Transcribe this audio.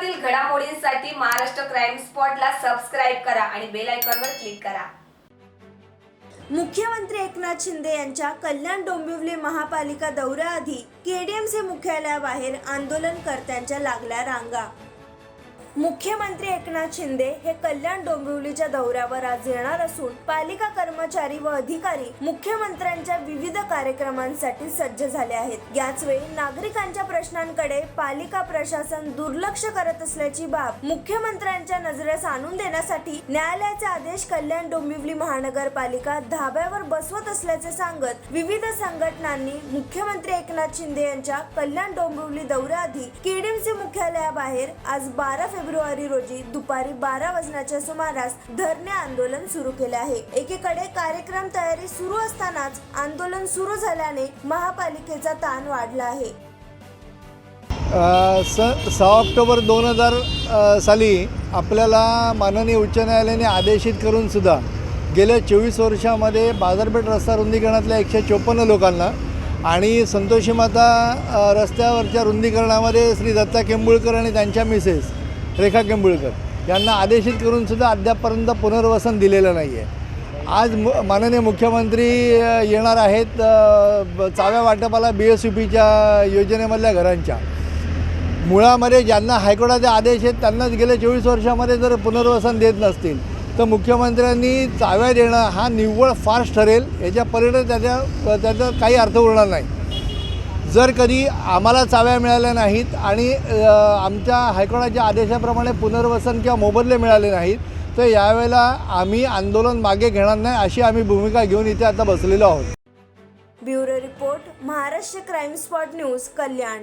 महाराष्ट्रातील घडामोडींसाठी Maharashtra crime स्पॉटला subscribe करा आणि बेल आयकॉनवर क्लिक करा. मुख्यमंत्री एकनाथ शिंदे यांच्या कल्याण डोंबिवली महापालिका दौऱ्याआधी केडीएमसी मुख्यालयाबाहेर आंदोलनकर्त्यांच्या लागल्या रांगा. मुख्यमंत्री एकनाथ शिंदे हे कल्याण डोंबिवलीच्या दौऱ्यावर आज येणार असून पालिका कर्मचारी व अधिकारी मुख्यमंत्र्यांच्या विविध कार्यक्रमांसाठी सज्ज झाले आहेत. याच वेळी नागरिकांच्या प्रश्नांकडे पालिका प्रशासन दुर्लक्ष करत असल्याची बाब मुख्यमंत्र्यांच्या नजरेस आणून देण्यासाठी न्यायालयाचे आदेश कल्याण डोंबिवली महानगरपालिका धाब्यावर बसवत असल्याचे सांगत विविध संघटनांनी मुख्यमंत्री एकनाथ शिंदे यांच्या कल्याण डोंबिवली दौऱ्याआधी केडीएमसी मुख्यालयाबाहेर आज बारा फेब्रुवारी रोजी दुपारी बारा वाजण्याच्या सुमारास धरणे आंदोलन सुरू केले आहे. एकीकडे कार्यक्रम तयारी सुरू असतानाच आंदोलन सुरू झाल्याने महापालिकेचा ताण वाढला आहे. स सहा ऑक्टोबर दोन हजार साली आपल्याला माननीय उच्च न्यायालयाने आदेशित करून सुद्धा गेल्या चोवीस वर्षामध्ये बाजारपेठ रस्ता रुंदीकरणातल्या एकशे चोपन्न लोकांना आणि संतोषी माता रस्त्यावरच्या रुंदीकरणामध्ये श्री दत्ता केंबुळकर आणि त्यांच्या मिसेस रेखा केंबुळकर. यांना आदेशित करून सुद्धा अद्यापपर्यंत पुनर्वसन दिलेलं नाही आहे आज मु माननीय मुख्यमंत्री येणार आहेत ब- चाव्या वाटपाला बी एस यू पीच्या योजनेमधल्या घरांच्या. मुळामध्ये ज्यांना हायकोर्टाचे आदेश आहेत त्यांनाच गेल्या चोवीस वर्षामध्ये जर पुनर्वसन देत नसतील तर मुख्यमंत्र्यांनी चाव्या देणं हा निव्वळ फास्ट ठरेल. याच्या पलीकडे त्याच्या त्याचा काही अर्थ उरणार नाही. जर कधी आम्हाला चाव्या मिळाल्या नाहीत आणि आमच्या हायकोर्टाच्या आदेशाप्रमाणे पुनर्वसन किंवा मोबदले मिळाले नाहीत तर यावेळेला आम्ही आंदोलन मागे घेणार नाही अशी आम्ही भूमिका घेऊन इथे आता बसलेलो आहोत. Bureau report Maharashtra crime spot news Kalyan.